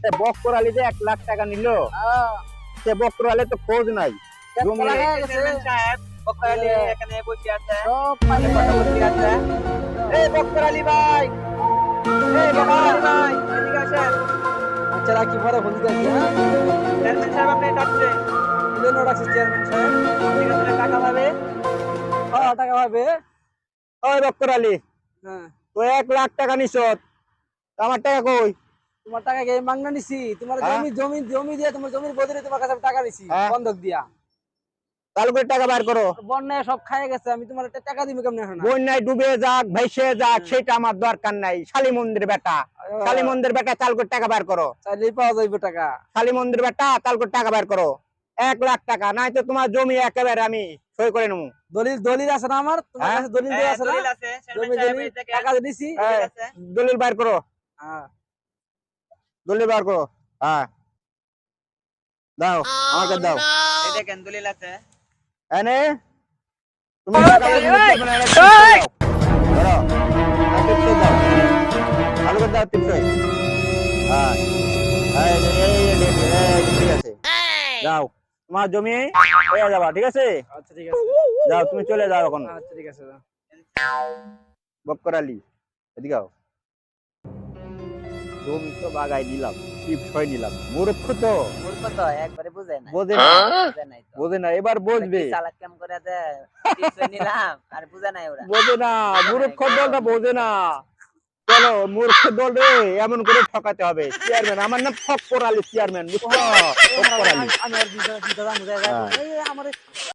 সে বক্কর যে এক লাখ টাকা নিল সে বক্কর আলী তো খোঁজ নাই। সাহেব এখানে বসে আছে। এই বকর আলী ভাই। এই বকর আলী ভাই। এদিকে আসেন। বাচ্চারা কি পরে ফোন দিয়েছে হ্যাঁ? চেয়ারম্যান সাহেব আপনি ডাকছে জন্য রাখছে চেয়ারম্যান সাহেব। ঠিক আছে টাকা পাবে। হ্যাঁ টাকা পাবে। ওই বক্কর আলী হ্যাঁ। তো এক লাখ টাকা নিছ। আমার টাকা কই? তোমার টাকা কে মাংনা নিছি? তোমার হ্যাঁ? জমি জমি জমি দিয়ে তোমার জমির বদলে তোমার কাছে টাকা নিছি হ্যাঁ? বন্ধক দিয়া। করে টাকা বার করো। বন্যায় সব খাইয়ে গেছে আমি তোমার টাকা দিবি কেমন এখন বন্যায় ডুবে যাক ভাইসে যাক সেটা আমার দরকার নাই। শালি মন্দির বেটা। শালি মন্দির বেটা চাল করে টাকা বার করো। চাইলেই পাওয়া যাইবে টাকা। শালি মন্দির বেটা চাল করে টাকা বার করো। এক লাখ টাকা নাই তো তোমার জমি একেবারে আমি সই করে নেব। দলিল দলিল আছে না আমার? তোমার হ্যাঁ? কাছে দলিল আছে না? দলিল আছে জমি দলিল টাকা দিছি হ্যাঁ। দলিল আছে দলিল বার করো। হ্যাঁ। দলিল বার করো। হ্যাঁ। দাও আমাকে দাও। এই দেখেন দলিল আছে। এনে তুমি টাকা দাও। ভালো করে দাও। হ্যাঁ। তোমার জমি হয়ে যাবা ঠিক আছে? আচ্ছা ঠিক আছে। যাও তুমি চলে যাও এখন। আচ্ছা ঠিক আছে যাও। বক্কর আলী এদিকে আও। জমি তো বাগাই দিলাম দিলাম মূর্খ তো। মূর্খ তো একবারে বুঝে না বোঝে না বুঝে না এবার বুঝবে। চালাক কেম করে দে? টিপস নিলাম আর বুঝে নাই ওরা। বোঝে না মূর্খ দলটা বোঝে না। চলো মূর্খ দল রে এমন করে ঠকাতে হবে। চেয়ারম্যান আমার নাম ফকর আলী চেয়ারম্যান বুঝছ? ফক্কর আলী আমার